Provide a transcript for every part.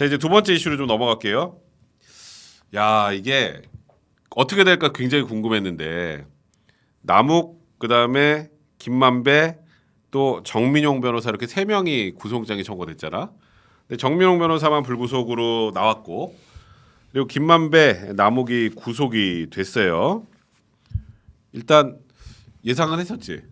자 이제 두 번째 이슈로 좀 넘어갈게요. 야 이게 어떻게 될까 굉장히 궁금했는데 남욱 그다음에 김만배 또 정민용 변호사 이렇게 세 명이 구속장이 청구됐잖아. 근데 정민용 변호사만 불구속으로 나왔고 그리고 김만배 남욱이 구속이 됐어요. 일단 예상은 했었지.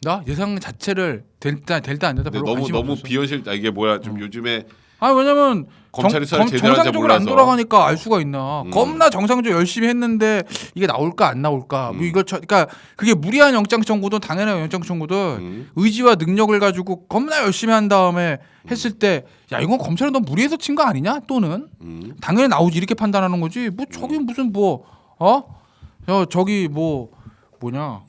나 예상 자체를 될다 될다 안 될다 별로 너무 관심이 너무 없었어. 비현실 아, 이게 뭐야 좀 요즘에 아 왜냐면 검찰이 정, 하는지 정상적으로 안 몰라서. 돌아가니까 알 수가 있나. 음. 겁나 정상적으로 열심히 했는데 이게 나올까 안 나올까. 뭐 음. 이걸 쳐, 그러니까 그게 무리한 영장 청구든 당연한 영장 청구든 음. 의지와 능력을 가지고 겁나 열심히 한 다음에 했을 때 야 이건 검찰은 너무 무리해서 친 거 아니냐 또는 음. 당연히 나오지 이렇게 판단하는 거지 뭐 저기 무슨 뭐 어? 야 저기 뭐 뭐냐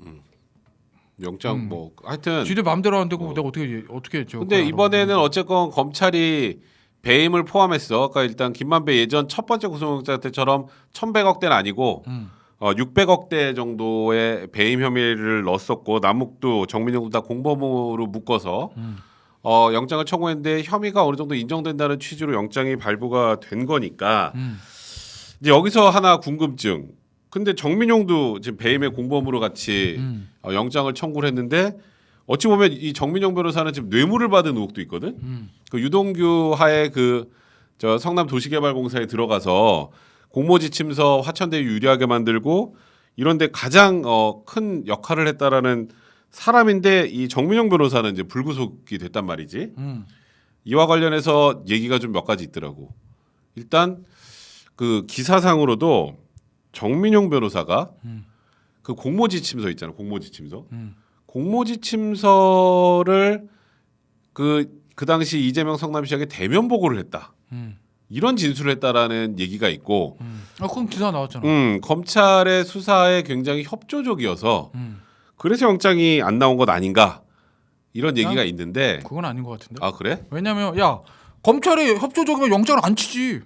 영장 음. 뭐 하여튼 지들 마음대로 하는데 그거 내가 어떻게 어떻게 저 근데. 이번에는 어쨌건 검찰이 배임을 포함했어. 그러니까 일단 김만배 예전 첫 번째 구속영장 때처럼 1,100억대는 아니고 음. 어 600억대 정도의 배임 혐의를 넣었었고 남욱도 정민영도 다 공범으로 묶어서 음. 어 영장을 청구했는데 혐의가 어느 정도 인정된다는 취지로 영장이 발부가 된 거니까 음. 이제 여기서 하나 궁금증. 근데 정민용도 지금 배임의 공범으로 같이 음. 어, 영장을 청구를 했는데 어찌 보면 이 정민용 변호사는 지금 뇌물을 받은 의혹도 있거든. 음. 그 유동규 하에 그 저 성남 도시개발공사에 들어가서 공모지침서 화천대 유리하게 만들고 이런데 가장 어, 큰 역할을 했다라는 사람인데 이 정민용 변호사는 이제 불구속이 됐단 말이지. 음. 이와 관련해서 얘기가 좀 몇 가지 있더라고. 일단 그 기사상으로도 정민용 변호사가 음. 그 공모지침서 있잖아. 공모지침서. 음. 공모지침서를 그, 그 당시 이재명 성남시장에 대면 보고를 했다. 음. 이런 진술을 했다라는 얘기가 있고, 음. 아 그럼 기사 나왔잖아. 음, 검찰의 수사에 굉장히 협조적이어서 음. 그래서 영장이 안 나온 것 아닌가 이런 얘기가 아? 있는데, 그건 아닌 것 같은데. 아 그래? 왜냐면 야 검찰이 협조적이면 영장을 안 치지.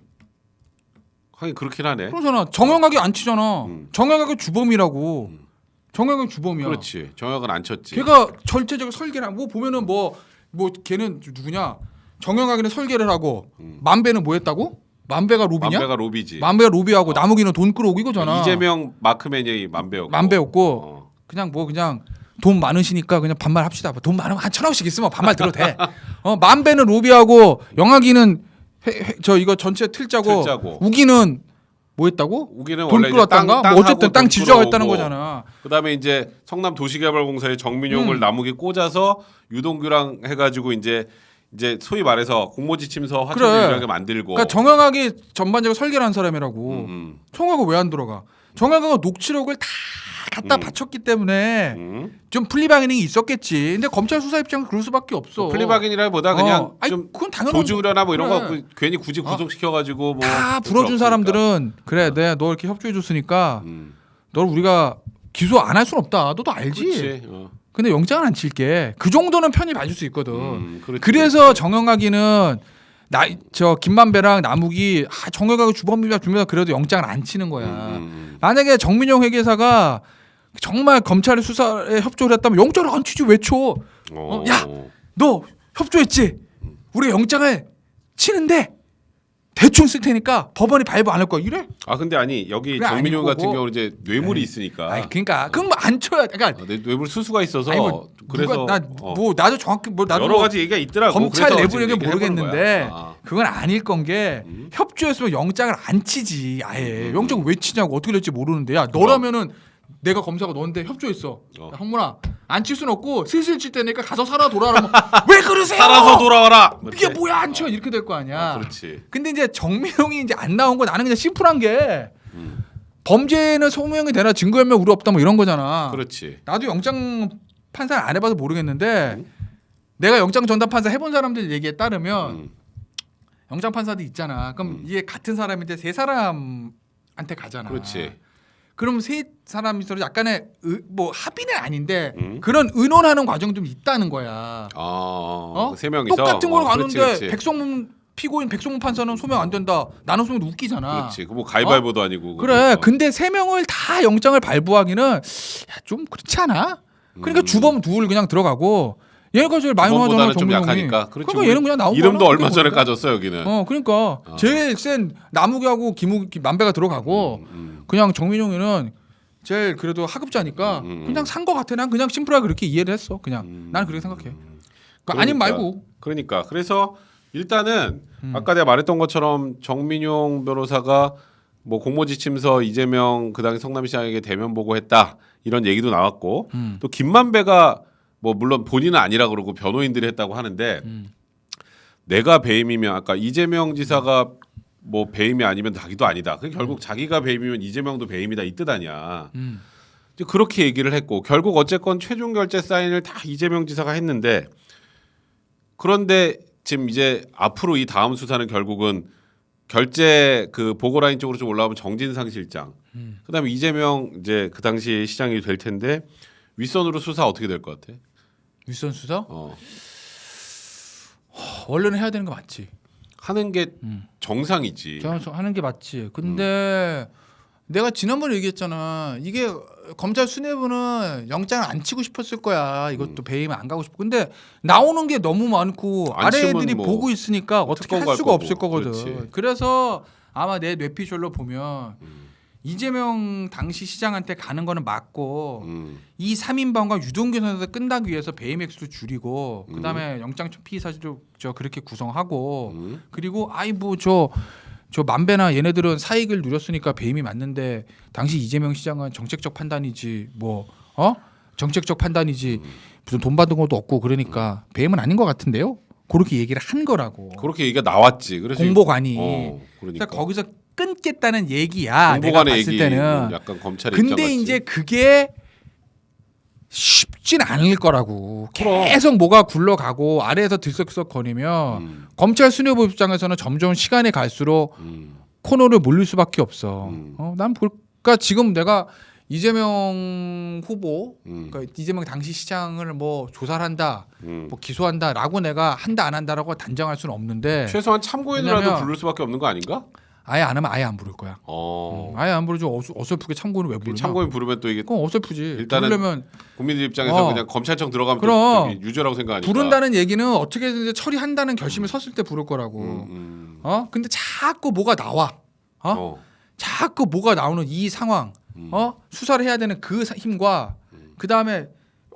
하긴 그렇긴 하네. 그러잖아. 정영학이 안 치잖아. 음. 정영학이 주범이라고. 정영학이 주범이야. 그렇지. 정혁은 안 쳤지. 걔가 전체적인 설계를 뭐 보면은 뭐 뭐 걔는 누구냐? 정영학이는 설계를 하고 음. 만배는 뭐 했다고? 만배가 로비냐? 만배가 로비지. 만배가 로비하고 어. 나무기는 돈 끌어오고 이거잖아. 이재명 마크맨이 만배였고. 만배였고 어. 그냥 뭐 그냥 돈 많으시니까 그냥 반말 합시다. 돈 많으면 한 천억씩 있으면 반말 들어도 돼. 어, 만배는 로비하고 영학이는 회- 회- 저 이거 전체 틀자고, 틀자고. 우기는 뭐 했다고? 우기는 돈 원래 이제? 땅, 뭐 어쨌든 땅 지주화가 했다는 끌어오고 거잖아. 그다음에 이제 성남 도시개발공사에 정민용을 음. 나무기 꽂아서 유동규랑 해가지고 이제 이제 소위 말해서 공모지침서 화천대 그래. 유리하게 만들고. 그러니까 정영학이 전반적으로 설계를 한 사람이라고. 음, 음, 정영학은 왜안 들어가? 정영학은 녹취록을 다 갖다 음. 바쳤기 때문에 음. 좀 플리바게닝이 있었겠지. 근데 검찰 수사 입장은 그럴 수밖에 없어. 플리바겐이라보다 그냥 어. 아니, 좀 그건 당연한 도주우려나 뭐 이런 그래. 거 그- 괜히 굳이 어. 구속시켜가지고 뭐 다 불어준 사람들은 그래 내가 너 이렇게 협조해 줬으니까 없으니까. 음. 널 우리가 기소 안 할 순 없다 너도 알지. 어. 근데 영장은 안 칠게 그 정도는 편히 봐줄 수 있거든 음. 그래서 정영학이는 나 저 김만배랑 남욱이 아 정영학이 주범이야 주면서 그래도 영장을 안 치는 거야 음, 음, 만약에 정민용 회계사가 정말 검찰의 수사에 협조를 했다면 영장을 안 치지 왜쳐 음. 어, 야! 너 협조했지 우리 영장을 치는데 대충 쓸 테니까 법원이 발부 안 할 거야 이래 아 근데 아니 여기 그래, 정민용 같은 거고. 경우 는 이제 뇌물이 에이. 있으니까. 아니 그러니까 그럼 뭐안 쳐야 그러니까 어, 뇌- 뇌물 수수가 있어서 아니 뭐 그래서 누가 어, 나뭐 나도 정확히 뭐 나도 여러 뭐 가지 얘기가 있더라고. 검찰 그래서 내부 지금 얘기 얘기를 해보는 모르겠는데 거야. 아. 그건 아닐 건 게 음. 협조했으면 영장을 안 치지 아예 음. 영장 왜 치냐고 어떻게 될지 모르는데 야 너라면은 내가 검사가 너한테 협조했어 어. 야, 형문아 안칠순 없고 슬슬 칠 테니까 가서 살아 돌아라 뭐, 왜 그러세요 살아서 돌아와라. 이게 이렇게. 뭐야 안 쳐 이렇게 될 거 아니야 아, 그렇지. 근데 이제 정명이 이제 안 나온 거 나는 그냥 심플한 게 음. 범죄는 소명이 되나 증거인멸 우려 없다 뭐 이런 거잖아 그렇지. 나도 영장 판사를 안 해봐서 모르겠는데 음. 내가 영장 전담 판사 해본 사람들 얘기에 따르면 음. 영장 판사도 있잖아. 그럼 음. 이게 같은 사람인데 세 사람한테 가잖아. 그렇지. 그럼 세 사람이 서로 약간의 의- 뭐 합의는 아닌데 음. 그런 의논하는 과정 좀 있다는 거야. 아, 어? 세 명이서 똑같은 걸 어, 그렇지, 가는데 그렇지. 백성문 피고인 백성문 판사는 소명 안 된다. 나는 소명 웃기잖아. 그렇지. 그뭐 가위바위보도 아니고. 그래. 그거. 근데 세 명을 다 영장을 발부하기는 야, 좀 그렇지 않아? 그러니까 음. 주범 둘 그냥 들어가고 얘가 제일 많이 저번보다는 좀. 약하니까. 그렇지. 그러니까 얘는 그냥 나온 이름도. 얼마 전에 그러니까. 까졌어 여기는. 어 그러니까 어. 제일 센 나무기하고 김우 김- 만배가 들어가고 음, 그냥 정민용이는 제일 그래도 하급자니까 음, 음, 음. 그냥 산 거 같아. 난 그냥 심플하게 그렇게 이해를 했어. 그냥 음. 나는 그렇게 생각해. 음. 그러니까 아님 그러니까. 말고. 그러니까 그래서 일단은 음. 아까 내가 말했던 것처럼 정민용 변호사가 뭐 공모지침서 이재명 그 당시 성남시장에게 대면 보고했다 이런 얘기도 나왔고 음. 또 김만배가 뭐 물론 본인은 아니라 그러고 변호인들이 했다고 하는데 음. 내가 배임이면 아까 이재명 지사가 뭐 배임이 아니면 자기도 아니다. 그 결국 자기가 배임이면 이재명도 배임이다 이 뜻 아니야. 음. 이제 그렇게 얘기를 했고 결국 어쨌건 최종 결재 사인을 다 이재명 지사가 했는데 그런데 지금 이제 앞으로 이 다음 수사는 결국은 결재 그 보고 라인 쪽으로 좀 올라오면 정진상 실장 음. 그다음에 이재명 이제 그 당시 시장이 될 텐데 윗선으로 수사 어떻게 될 것 같아? 윗선 수사 어. 원래는 해야 되는 거 맞지. 하는 게 음. 정상이지. 제가 하는 게 맞지. 근데 내가 지난번에 얘기했잖아. 이게 검찰 수뇌부는 영장을 안 치고 싶었을 거야. 이것도 배임 안 가고 싶고. 근데 나오는 게 너무 많고 안 아래 애들이 뭐 보고 있으니까 어떻게 특검 할 갈 수가 거고. 없을 거거든. 그렇지. 그래서 아마 내 뇌피셜로 보면 음. 이재명 당시 시장한테 가는 거는 맞고 음. 이 3인방과 유동규 선수 끝나기 위해서 배임 액수를 줄이고 음. 그다음에 영장 피의 사실도 저 그렇게 구성하고 음. 그리고 아이 뭐저 저 만배나 얘네들은 사익을 누렸으니까 배임이 맞는데 당시 이재명 시장은 정책적 판단이지 뭐 어 정책적 판단이지 무슨 돈 받은 것도 없고 그러니까 배임은 아닌 것 같은데요. 그렇게 얘기를 한 거라고 그렇게 얘기가 나왔지. 그래서 공보관이 어, 그러니까 그러니까 거기서 끊겠다는 얘기야. 내가 봤을 얘기 때는 약간 검찰의 근데. 이제 그게 쉽진 않을 거라고. 계속 뭐가 굴러가고 아래에서 들썩들썩 거리면 음, 검찰 수뇌부 입장에서는 점점 시간이 갈수록 음, 코너를 몰릴 수밖에 없어. 음. 어, 난 볼까 지금 내가 이재명 후보, 음, 그러니까 이재명 당시 시장을 뭐 조사를 한다, 음. 뭐 기소한다라고 내가 한다 안 한다라고 단정할 수는 없는데 최소한 참고인이라도 왜냐면- 부를 수밖에 없는 거 아닌가? 아예 안 하면 아예 안 부를 거야. 어. 아예 안 부르죠. 어수, 어설프게 참고는 왜그 부르냐? 참고인 부르면 또 이게 그건 어설프지. 일단은 부르려면 국민들 입장에서 어. 그냥 검찰청 들어가면 그럼. 좀 저기 유죄라고 생각하니까. 부른다는 얘기는 어떻게든 처리한다는 결심을 섰을 때 부를 거라고. 음, 음. 어? 근데 자꾸 뭐가 나와. 어? 어. 자꾸 뭐가 나오는 이 상황. 음. 어? 수사를 해야 되는 그 사- 힘과 음. 그다음에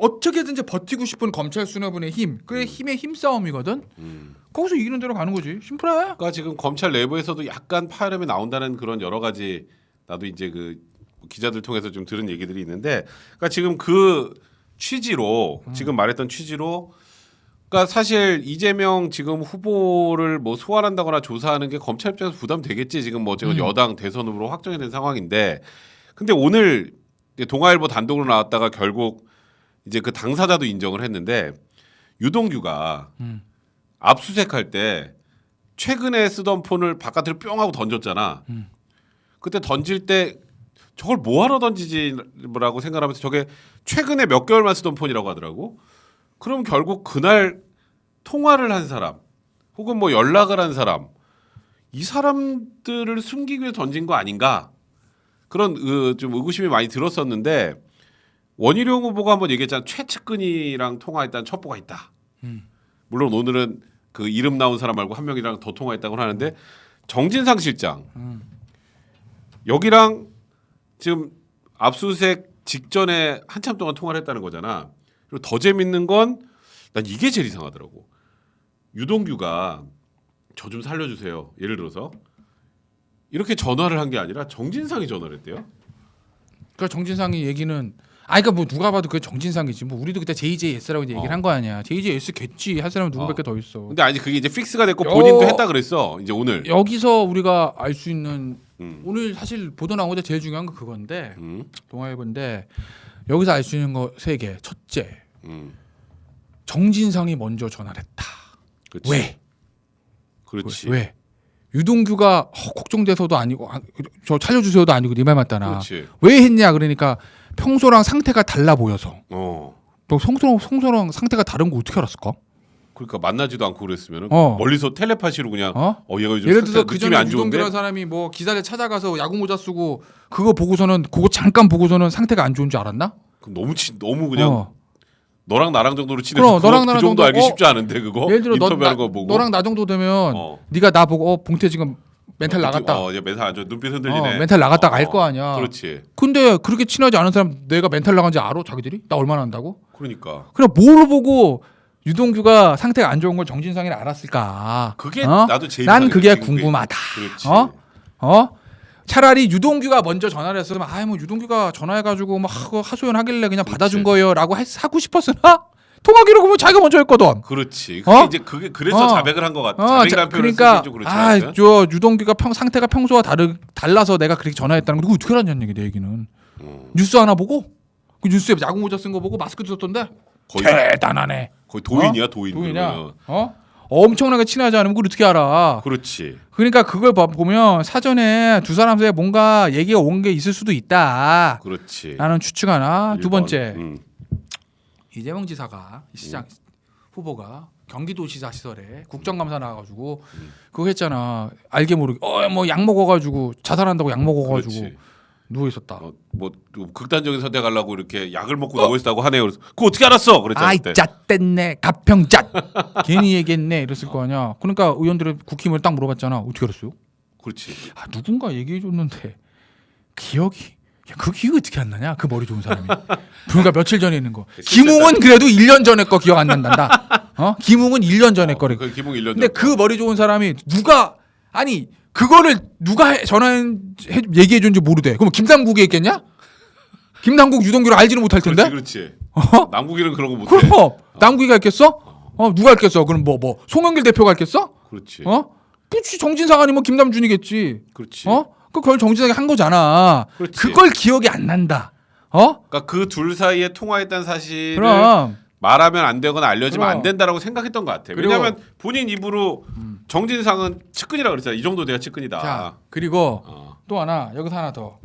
어떻게든지 버티고 싶은 검찰 수뇌부의 힘. 그게 힘의 힘 싸움이거든. 음. 거기서 이기는 대로 가는 거지. 심플해. 그러니까 지금 검찰 내부에서도 약간 파열음이 나온다는 그런 여러 가지 나도 이제 그 기자들 통해서 좀 들은 얘기들이 있는데 그러니까 지금 그 취지로 음. 지금 말했던 취지로 그러니까 사실 이재명 지금 후보를 뭐 소환한다거나 조사하는 게 검찰 입장에서 부담되겠지 지금 뭐 지금 음. 여당 대선 후보로 확정이 된 상황인데 근데 오늘 동아일보 단독으로 나왔다가 결국 이제 그 당사자도 인정을 했는데 유동규가 음. 압수수색할 때 최근에 쓰던 폰을 바깥으로 뿅 하고 던졌잖아. 음. 그때 던질 때 저걸 뭐하러 던지지라고 생각하면서 저게 최근에 몇 개월만 쓰던 폰이라고 하더라고. 그럼 결국 그날 통화를 한 사람 혹은 뭐 연락을 한 사람 이 사람들을 숨기기 위해 던진 거 아닌가 그런 그, 좀 의구심이 많이 들었었는데 원희룡 후보가 한번 얘기했잖아 최측근이랑 통화했다는 첩보가 있다. 음. 물론 오늘은 그 이름 나온 사람 말고 한 명이랑 더 통화했다고 하는데 정진상 실장 음. 여기랑 지금 압수수색 직전에 한참 동안 통화를 했다는 거잖아. 그리고 더 재밌는 건 난 이게 제일 이상하더라고. 유동규가 저 좀 살려주세요. 예를 들어서 이렇게 전화를 한 게 아니라 정진상이 전화를 했대요. 그러니까 정진상이 얘기는 아 그러니까 뭐 누가 봐도 그 정진상이지. 뭐 우리도 그때 JJS라고 이제 얘기를 어. 한 거 아니야. JJS겠지. 할 사람은 누구밖에 어. 더 있어. 근데 아직 그게 이제 픽스가 됐고 여- 본인도 했다 그랬어. 이제 오늘. 여기서 우리가 알 수 있는 음. 오늘 사실 보도 나온 게 제일 중요한 건 그건데 음. 동아일보인데 여기서 알 수 있는 거 세 개. 첫째, 음. 정진상이 먼저 전화를 했다. 그렇지. 왜? 그렇지. 왜? 유동규가 어, 걱정돼서도 아니고 아, 저 살려주세요도 아니고 네 말 맞다나. 그렇지. 왜 했냐 그러니까 평소랑 상태가 달라 보여서. 어. 너 성소랑 성소랑 상태가 다른 거 어떻게 알았을까? 그러니까 만나지도 않고 그랬으면 어. 멀리서 텔레파시로 그냥 어, 어? 얘가 요즘 예를 들어서 그 전에 안 좋은데 유동규라는 사람이 뭐 기사를 찾아가서 야구 모자 쓰고 그거 보고서는 그거 잠깐 보고서는 상태가 안 좋은 줄 알았나? 그럼 너무 치, 너무 그냥 어. 너랑 나랑 정도로 친해서 그럼, 그거 너랑 그 나랑 정도 정도, 알기 어? 쉽지 않은데 그거 예를 들어 너, 나, 인터뷰하는 거 보고 너랑 나 정도 되면 어. 네가 나 보고 어 봉태 지금 멘탈 나갔다. 어, 이제 멘탈 안 좋아. 눈빛 어, 흔들리네. 멘탈 나갔다 어, 알거 아니야. 그렇지. 근데 그렇게 친하지 않은 사람 내가 멘탈 나간지 알아 자기들이? 나 얼마나 안다고? 그러니까 그냥 뭘 보고 유동규가 상태가 안 좋은 걸 정진상이를 알았을까? 그게 어? 나도 제일 난 그게. 궁금하다. 그렇지. 어? 어? 차라리 유동규가 먼저 전화를 했으면 아이 뭐 유동규가 전화해가지고 막 하고 하소연 하길래 그냥 받아준 거예요라고 할- 하고 싶었으나 통화 기록은 자기가 먼저 했거든. 그렇지. 그게 어? 이제 그게 그래서 어. 자백을 한 것 같아. 어, 자, 표현을 그러니까 쓰기 좀 그렇지 않아요? 아저 유동규가 평, 상태가 평소와 다르 달라서 내가 그렇게 전화했다는 거 어떻게 알았냐는 얘기 내 얘기는 어. 뉴스 하나 보고 그 뉴스에 야구 모자 쓴 거 보고 마스크도 썼던데 거의 대단하네. 거의 도인이야 도인. 누구냐? 그러면. 어? 엄청나게 친하지 않으면 그걸 어떻게 알아? 그렇지. 그러니까 그걸 봐- 보면 사전에 두 사람 사이에 뭔가 얘기가 온 게 있을 수도 있다. 그렇지. 나는 추측하나. 두 일본. 번째 음. 이재명 지사가 이 시장 후보가 경기도지사 시설에 국정감사 나와가지고 음. 그거 했잖아. 알게 모르게 어 뭐 약 먹어가지고 자살한다고 약 먹어가지고 그렇지. 누워 있었다. 어, 뭐또 극단적인 선택하려고 이렇게 약을 먹고 누워 있다고 하네요. 그래서 그거 어떻게 알았어? 그랬잖아 아이 그때. 잣됐네 가평잣 괜히 얘기했네 이랬을 거 아니야. 그러니까 의원들의 국힘을 딱 물어봤잖아. 어떻게 알았어요? 그렇지. 아 누군가 얘기해 줬는데 기억이 야, 그 기억 어떻게 안 나냐? 그 머리 좋은 사람이 불과 며칠 전에 있는 거. 김웅은 그래도 1년 전에 거 기억 안 난단다. 어? 김웅은 1년 전에 거래. 그 기봉 1년 근데 그 머리 좋은 사람이 누가 아니 그거를 누가 해- 전화 얘기해 준지 모르대. 그럼 김남국이 했겠냐? 김남국 유동규를 알지는 못할 텐데. 그렇지, 그렇지. 어? 남국이는 그런 거 못해. 그럼 남국이가 했겠어? 어 누가 했겠어? 그럼 뭐뭐 송영길 대표가 했겠어? 그렇지. 어? 그렇지 정진상 아니면 김남준이겠지. 그렇지. 어? 그걸 정진상이 한 거잖아. 그렇지. 그걸 기억이 안 난다. 어? 그러니까 그 둘 사이에 통화했다는 사실을 그럼 말하면 안 되거나 알려지면 그럼. 안 된다라고 생각했던 것 같아. 그리고- 왜냐하면 본인 입으로 정진상은 측근이라 그랬잖아. 이 정도 돼야 측근이다. 자 그리고 어. 또 하나 여기서 하나 더.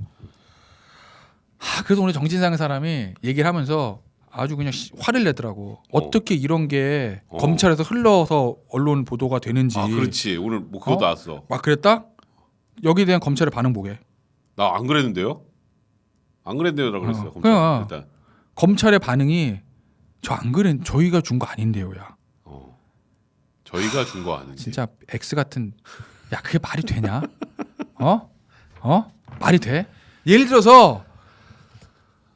하, 그래도 오늘 정진상 사람이 얘기를 하면서 아주 그냥 시- 화를 내더라고. 어. 떻게 이런 게 어. 검찰에서 흘러서 언론 보도가 되는지. 아 그렇지. 오늘 뭐 그거 어? 나왔어. 막 그랬다? 여기에 대한 검찰의 반응 보게. 나 안 그랬는데요. 안 그랬는데요라고 그랬어요. 어, 검찰. 그냥. 일단. 검찰의 반응이 저 안 그랬 저희가 준 거 아닌데요야. 어. 저희가 준 거 아닌지. 진짜 X 같은 야 그게 말이 되냐? 어? 어? 말이 돼? 예를 들어서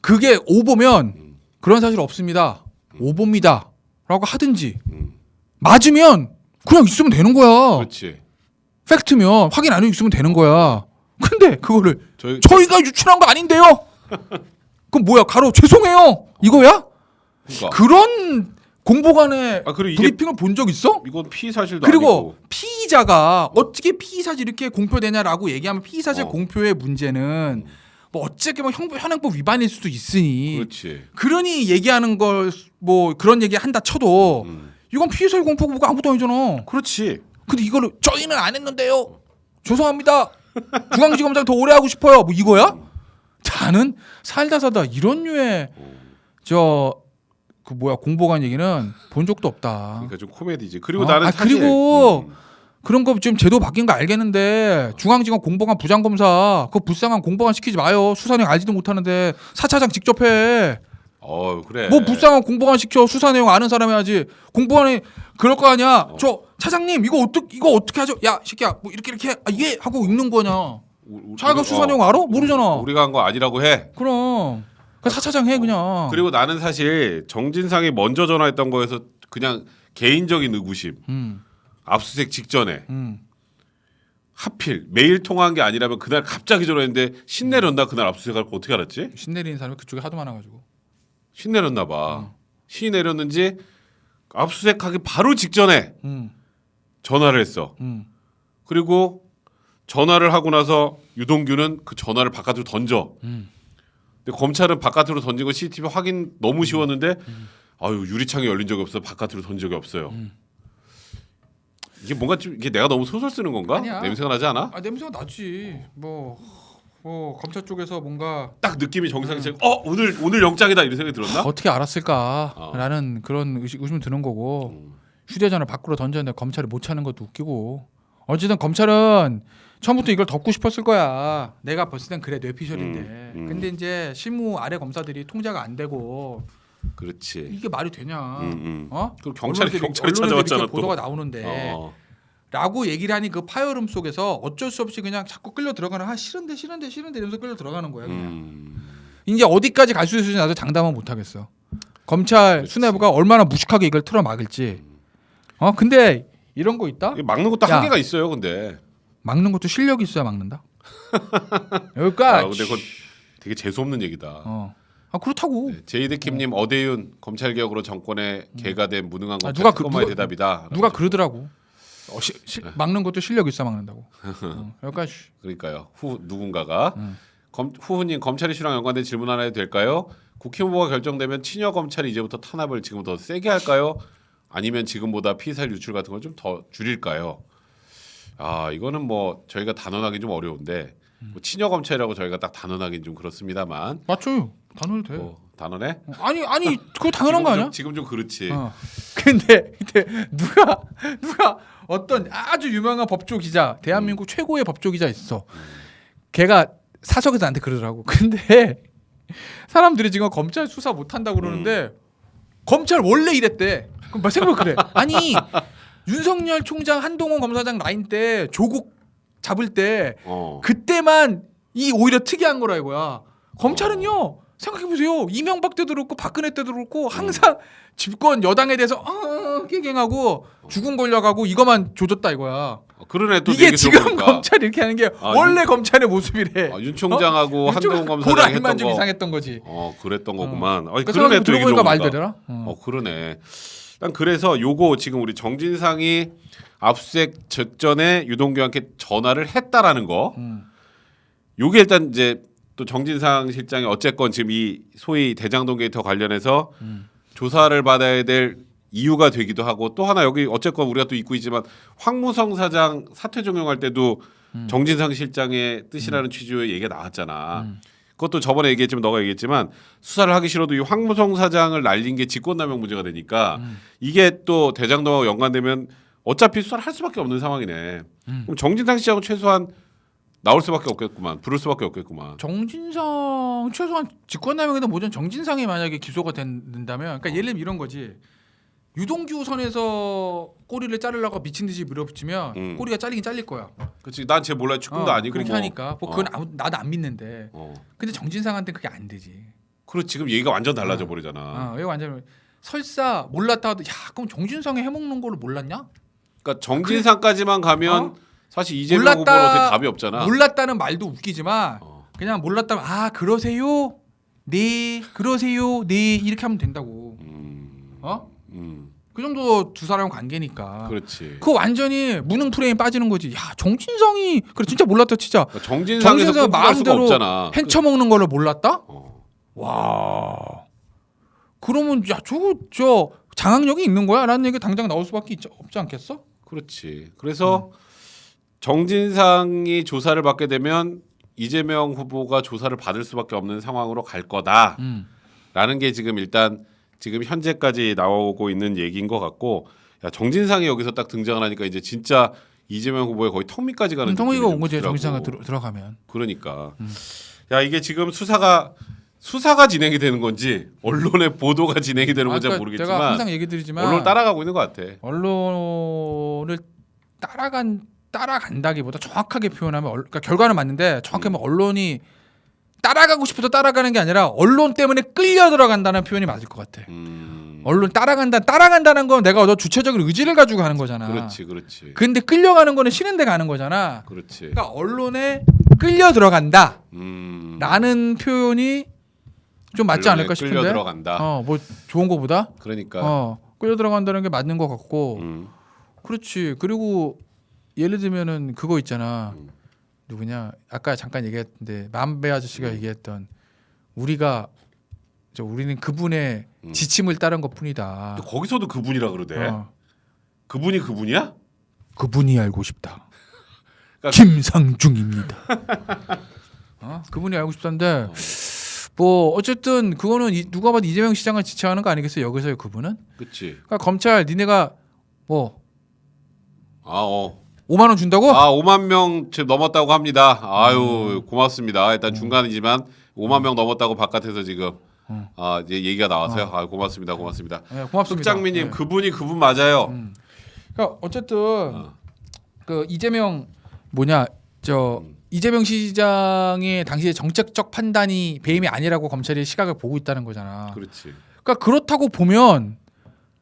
그게 오보면 음. 그런 사실 없습니다. 오보입니다 라고 하든지 음. 맞으면 그냥 있으면 되는 거야. 그렇지. 팩트면 확인 안해 있으면 되는 거야. 근데 그거를 저희 저희가 유출한 거 아닌데요. 그럼 뭐야? 가로 죄송해요. 이거야? 그러니까. 그런 공보관의 아 그리고 이게 브리핑을 본 적 있어? 이건 피의 사실도 그리고 아니고. 피의자가 어떻게 피의 사실 이렇게 공표되냐라고 얘기하면 피의 사실 어. 공표의 문제는 뭐 어쨌게 뭐 형, 현행법 위반일 수도 있으니 그렇지. 그러니 얘기하는 걸 뭐 그런 얘기 한다 쳐도 음. 이건 피의 사실 공표가 아무것도 아니잖아. 그렇지. 근데 이거를 저희는 안 했는데요. 죄송합니다. 중앙지검장 더 오래 하고 싶어요. 뭐 이거야? 자는 살다 살다 이런 류의 저 그 뭐야 공보관 얘기는 본 적도 없다. 그러니까 좀 코미디지. 그리고 어? 나는 아, 사실 그리고 음. 그런 거 지금 제도 바뀐 거 알겠는데 중앙지검 공보관 부장검사 그거 불쌍한 공보관 시키지 마요 수사 내용 알지도 못하는데 사차장 직접 해. 어 그래. 뭐 불쌍한 공보관 시켜 수사 내용 아는 사람 해야지. 공보관이 그럴 거 아니야. 저 차장님 이거 어떻게 이거 어떻게 하죠? 야 새끼야 뭐 이렇게 이렇게 해. 아, 예 하고 읽는 거냐. 우- 우- 자기가 우리- 수사 어, 알아? 모르잖아. 우리가 한 거 아니라고 해. 그럼 그 사차장 해 그냥. 그리고 나는 사실 정진상이 먼저 전화했던 거에서 그냥 개인적인 의구심. 음, 압수수색 직전에 음. 하필 매일 통화한 게 아니라면 그날 갑자기 전화했는데 신내렸나 그날 압수수색할 거 어떻게 알았지? 신 내리는 사람이 그쪽에 하도 많아가지고. 신내렸나 봐. 신이 내렸는지 압수수색하기 바로 직전에 음, 전화를 했어. 음. 그리고 전화를 하고 나서 유동규는 그 전화를 바깥으로 던져. 음. 근데 검찰은 바깥으로 던진 거 CCTV 확인 너무 쉬웠는데 아유 유리창이 열린 적이 없어 바깥으로 던진 적이 없어요. 음. 이게 뭔가 좀 이게 내가 너무 소설 쓰는 건가? 아니야. 냄새가 나지 않아? 아 냄새가 나지. 뭐, 뭐 검찰 쪽에서 뭔가 딱 느낌이 정상적인. 어 오늘 오늘 영장이다 이런 생각이 들었나? 어떻게 알았을까라는 그런 의식, 의심이 드는 거고 음. 휴대전화 밖으로 던졌는데 검찰이 못 찾는 것도 웃기고 어쨌든 검찰은 처음부터 이걸 덮고 싶었을 거야. 내가 봤을 땐 그래 뇌피셜인데. 음, 음. 근데 이제 실무 아래 검사들이 통제가 안 되고 그렇지. 이게 말이 되냐? 음, 음. 어? 그리고 경찰이 경찰이 찾아왔잖아 보도가 또. 나오는데 어. 라고 얘기를 하니 그 파열음 속에서 어쩔 수 없이 그냥 자꾸 끌려 들어가는 아 싫은데 싫은데 싫은데 이러면서 끌려 들어가는 거야. 그냥. 음. 이제 어디까지 갈 수 있을지 나도 장담은 못 하겠어. 검찰 그렇지. 수뇌부가 얼마나 무식하게 이걸 틀어 막을지. 어 근데 이런 거 있다? 막는 것도 야. 한계가 있어요, 근데. 막는 것도 실력이 있어야 막는다. 여기까지. 아, 근데 그건 되게 재수 없는 얘기다. 어. 아 그렇다고. 네, 제이드킴님 어대윤 검찰 개혁으로 정권에 개가 된 무능한 아, 검찰 누가 그- 누가- 대답이다. 누가 그러더라고. 어, 시- 시- 네. 막는 것도 실력 있어 막는다고. 어, 여기까지. 그러니까요. 후 누군가가 음. 검, 후훈님 검찰 이슈랑 연관된 질문 하나 해도 될까요? 국회 후보가 결정되면 친여 검찰이 이제부터 탄압을 지금 더 세게 할까요? 아니면 지금보다 피살 유출 같은 걸 좀 더 줄일까요? 아 이거는 뭐 저희가 단언하기 좀 어려운데 뭐 친여 검찰이라고 저희가 딱 단언하기는 좀 그렇습니다만 맞죠. 단어도 돼. 뭐 단언해? 어, 아니 아니 그거 당연한 지금 거 아니야? 좀, 지금 좀 그렇지. 어. 근데 근데 누가 누가 어떤 아주 유명한 법조 기자, 대한민국 최고의 법조 기자 있어. 걔가 사석에서 나한테 그러더라고. 근데 사람들이 지금 검찰 수사 못 한다 고 그러는데 검찰 원래 이랬대. 그럼 막 생각 그래. 아니 윤석열 총장, 한동훈 검사장 라인 때 조국 잡을 때 어. 그때만 이 오히려 특이한 거라 이거야. 검찰은요. 생각해 보세요. 이명박 때도 그렇고 박근혜 때도 그렇고 항상 집권 여당에 대해서 어, 깨갱하고 죽은 걸려가고 이거만 조졌다 이거야. 어, 그러네 또 이게 지금 들어보니까. 검찰이 이렇게 하는 게 아, 원래 검찰의 모습이래. 아, 윤 총장하고 한동훈 검사장 했던 좀 거. 이상했던 거지. 어 그랬던 거구만. 아니, 그 그러네 또 들어보니까 말. 되더라. 어. 어 그러네. 일단 그래서 요거 지금 우리 정진상이 압수수색 직전에 유동규한테 전화를 했다라는 거. 음. 요게 일단 이제 또 정진상 실장이 어쨌건 지금 이 소위 대장동 게이트 관련해서 음. 조사를 받아야 될 이유가 되기도 하고 또 하나 여기 어쨌건 우리가 또 잊고 있지만 황무성 사장 사퇴 종용할 때도 음. 정진상 실장의 뜻이라는 취지의 얘기가 나왔잖아. 음. 그것도 저번에 얘기했지만 너가 얘기했지만 수사를 하기 싫어도 이 황무성 사장을 날린 게 직권남용 문제가 되니까 음. 이게 또 대장동하고 연관되면 어차피 수사를 할 수밖에 없는 상황이네. 음. 그럼 정진상 씨하고 최소한 나올 수밖에 없겠구만. 부를 수밖에 없겠구만. 정진상 최소한 직권남용이든 뭐든 정진상이 만약에 기소가 된다면 그러니까 예를 들면 이런 거지 유동규 선에서 꼬리를 자르려고 미친 듯이 밀어붙이면 음. 꼬리가 잘리긴 잘릴 거야. 그렇지. 난 쟤 몰라 축구도 어, 아니고 그렇게 뭐. 하니까 뭐 그건 어. 아무- 나도 안 믿는데 어. 근데 정진상한테 그게 안 되지. 그리고 지금 얘기가 완전 달라져 어. 버리잖아. 아, 왜 완전 설사 몰랐다 하도 야 그럼 정진상이 해먹는 거를 몰랐냐? 그러니까 정진상까지만 가면 어? 사실 이재명 몰랐다- 후보는 어떻게 답이 없잖아. 몰랐다는 말도 웃기지만 어. 그냥 몰랐다면 아 그러세요? 네 그러세요? 네 이렇게 하면 된다고. 음. 어? 음. 그 정도 두 사람 관계니까. 그렇지. 그거 완전히 무능 프레임 빠지는 거지. 야 정진상이 그래 진짜 몰랐다 치자. 그러니까 정진상에서 정진상 꼼꼼할 수가 마음대로 없잖아. 헤쳐먹는 걸로 몰랐다? 어. 와. 그러면 야 저거 저 장악력이 있는 거야라는 얘기 당장 나올 수밖에 있지, 없지 않겠어? 그렇지. 그래서 정진상이 조사를 받게 되면 이재명 후보가 조사를 받을 수밖에 없는 상황으로 갈 거다라는 음. 게 지금 일단 지금 현재까지 나오고 있는 얘기인 것 같고 야, 정진상이 여기서 딱 등장을 하니까 이제 진짜 이재명 후보의 거의 턱밑까지 가는 느낌이 온 정진상가 들더라고. 들어, 들어 가면. 그러니까 음. 야 이게 지금 수사가 수사가 진행이 되는 건지 언론의 보도가 진행이 되는 건지 내가 모르겠지만 항상 얘기 드리지만 언론 따라가고 있는 것 같아. 언론을 따라간 따라간다기보다 정확하게 표현하면 언- 그러니까 결과는 맞는데 정확히 음. 언론이 따라가고 싶어서 따라가는 게 아니라 언론 때문에 끌려 들어간다는 표현이 맞을 것 같아. 음. 언론 따라간다 따라간다는 건 내가 어떤 주체적인 의지를 가지고 가는 거잖아. 그렇지, 그렇지, 근데 끌려가는 거는 싫은 데 가는 거잖아. 그렇지. 그러니까 언론에 끌려 들어간다라는 음. 표현이 좀 맞지 않을까 끌려 싶은데. 들어간다. 어, 뭐 좋은 거보다 그러니까. 어, 끌려 들어간다는 게 맞는 것 같고. 음. 그렇지. 그리고 예를 들면은 그거 있잖아. 음. 누구냐? 아까 잠깐 얘기했는데 만배 아저씨가 음. 얘기했던 우리가 저 우리는 그분의 음. 지침을 따른 것뿐이다. 근데 거기서도 그분이라 그러대. 어, 그분이 그분이야? 그분이 알고 싶다. 그러니까- 김상중입니다. 어? 그분이 알고 싶다는데 어. 뭐 어쨌든 그거는 이- 누가 봐도 이재명 시장을 지칭하는 거 아니겠어요? 여기서의 그분은? 그렇지. 그러니까 검찰 니네가 뭐 아, 어. 5만 원 준다고? 아, 5만 명 지금 넘었다고 합니다. 음. 아유, 고맙습니다. 일단 중간이지만 5만 명 넘었다고 바깥에서 지금 어. 아 이제 얘기가 나와서요. 아 고맙습니다, 고맙습니다. 네, 고맙습니다. 숙장미 님 네. 그분이 그분 맞아요. 음. 그러니까 어쨌든 어. 그 이재명 뭐냐 저 음. 이재명 시장의 당시의 정책적 판단이 배임이 아니라고 검찰이 시각을 보고 있다는 거잖아. 그렇지. 그러니까 그렇다고 보면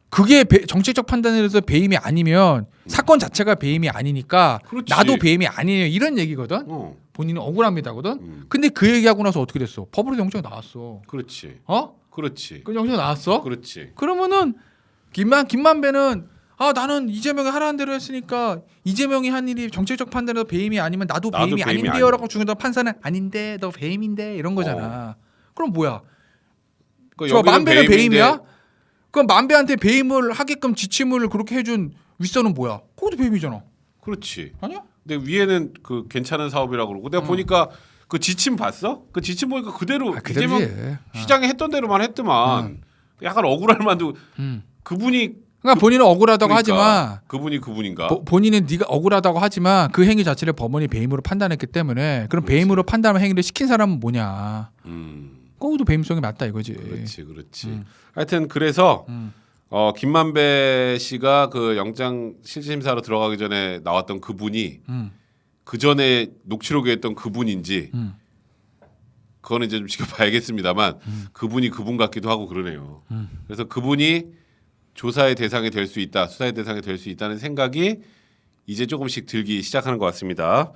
그게 배- 정책적 판단에서 배임이 아니면 사건 자체가 배임이 아니니까 음. 그렇지. 나도 배임이 아니에요 이런 얘기거든. 어, 본인은 억울합니다거든. 음, 근데 그 얘기하고 나서 어떻게 됐어? 법으로 영장 나왔어. 그렇지, 어? 그렇지, 그 영장 나왔어? 그렇지. 그러면은 김만 김만배는 아 나는 이재명이 하라는 대로 했으니까 이재명이 한 일이 정책적 판단에서 배임이 아니면 나도 나도 배임이, 배임이 아닌데요라고 중에서 판사는 아닌데 너 배임인데 이런 거잖아. 그럼 뭐야? 그 저 여기는 만배는 배임인데 배임이야? 그럼 만배한테 배임을 하게끔 지침을 그렇게 해준 윗선은 뭐야? 그것도 배임이잖아. 그렇지. 아니야? 근데 위에는 그 괜찮은 사업이라고 그러고 내가 보니까 그 지침 봤어? 그 지침 보니까 그대로 아, 이재명 그대로지. 시장이 했던 대로만 했더만 약간 억울할 만도 음. 그분이 그러니까 본인은 억울하다고 그러니까 하지만 그분이 그분인가? 보- 본인은 네가 억울하다고 하지만 그 행위 자체를 법원이 배임으로 판단했기 때문에 그럼 배임으로 판단한 행위를 시킨 사람은 뭐냐? 음, 그것도 배임성이 맞다 이거지. 그렇지, 그렇지. 음. 하여튼 그래서 음. 어, 김만배 씨가 그 영장 실질심사로 들어가기 전에 나왔던 그분이 음. 그 전에 녹취록에 했던 그분인지 음. 그거는 이제 좀 지켜봐야겠습니다만 그분이 그분 같기도 하고 그러네요. 그래서 그분이 조사의 대상이 될 수 있다, 수사의 대상이 될 수 있다는 생각이 이제 조금씩 들기 시작하는 것 같습니다.